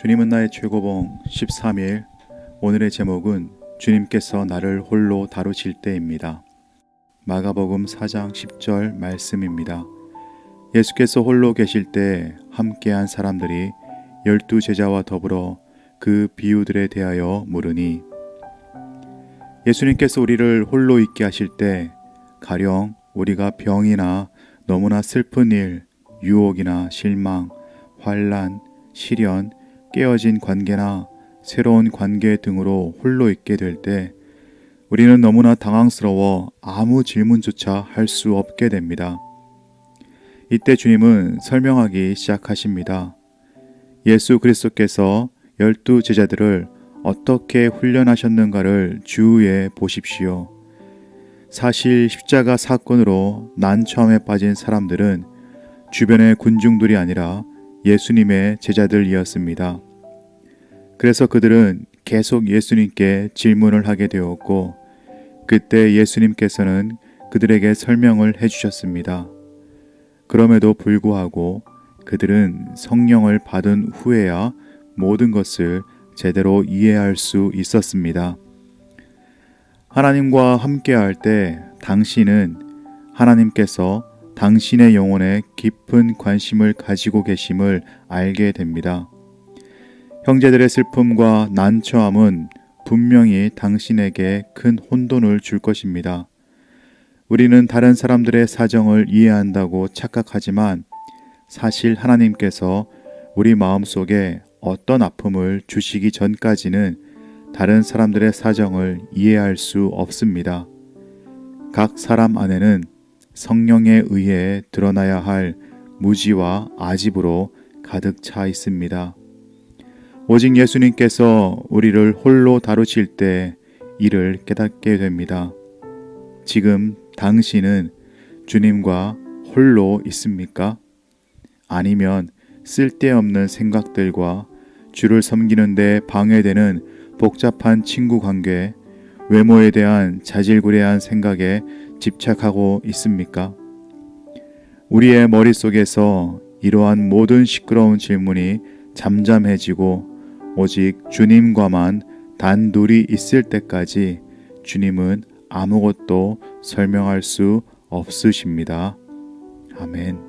주님은 나의 최고봉 13일 오늘의 제목은 주님께서 나를 홀로 다루실 때입니다. 마가복음 4장 10절 말씀입니다. 예수께서 홀로 계실 때 함께한 사람들이 열두 제자와 더불어 그 비유들에 대하여 물으니 예수님께서 우리를 홀로 있게 하실 때 가령 우리가 병이나 너무나 슬픈 일, 유혹이나 실망, 환란, 시련, 깨어진 관계나 새로운 관계 등으로 홀로 있게 될 때 우리는 너무나 당황스러워 아무 질문조차 할 수 없게 됩니다. 이때 주님은 설명하기 시작하십니다. 예수 그리스도께서 열두 제자들을 어떻게 훈련하셨는가를 주의해 보십시오. 사실 십자가 사건으로 난처함에 빠진 사람들은 주변의 군중들이 아니라 예수님의 제자들이었습니다. 그래서 그들은 계속 예수님께 질문을 하게 되었고, 그때 예수님께서는 그들에게 설명을 해주셨습니다. 그럼에도 불구하고 그들은 성령을 받은 후에야 모든 것을 제대로 이해할 수 있었습니다. 하나님과 함께할 때 당신은 하나님께서 당신의 영혼에 깊은 관심을 가지고 계심을 알게 됩니다. 형제들의 슬픔과 난처함은 분명히 당신에게 큰 혼돈을 줄 것입니다. 우리는 다른 사람들의 사정을 이해한다고 착각하지만 사실 하나님께서 우리 마음 속에 어떤 아픔을 주시기 전까지는 다른 사람들의 사정을 이해할 수 없습니다. 각 사람 안에는 성령에 의해 드러나야 할 무지와 아집으로 가득 차 있습니다. 오직 예수님께서 우리를 홀로 다루실 때 이를 깨닫게 됩니다. 지금 당신은 주님과 홀로 있습니까? 아니면 쓸데없는 생각들과 주를 섬기는데 방해되는 복잡한 친구 관계, 외모에 대한 자질구레한 생각에 집착하고 있습니까? 우리의 머릿속에서 이러한 모든 시끄러운 질문이 잠잠해지고 오직 주님과만 단둘이 있을 때까지 주님은 아무것도 설명할 수 없으십니다. 아멘.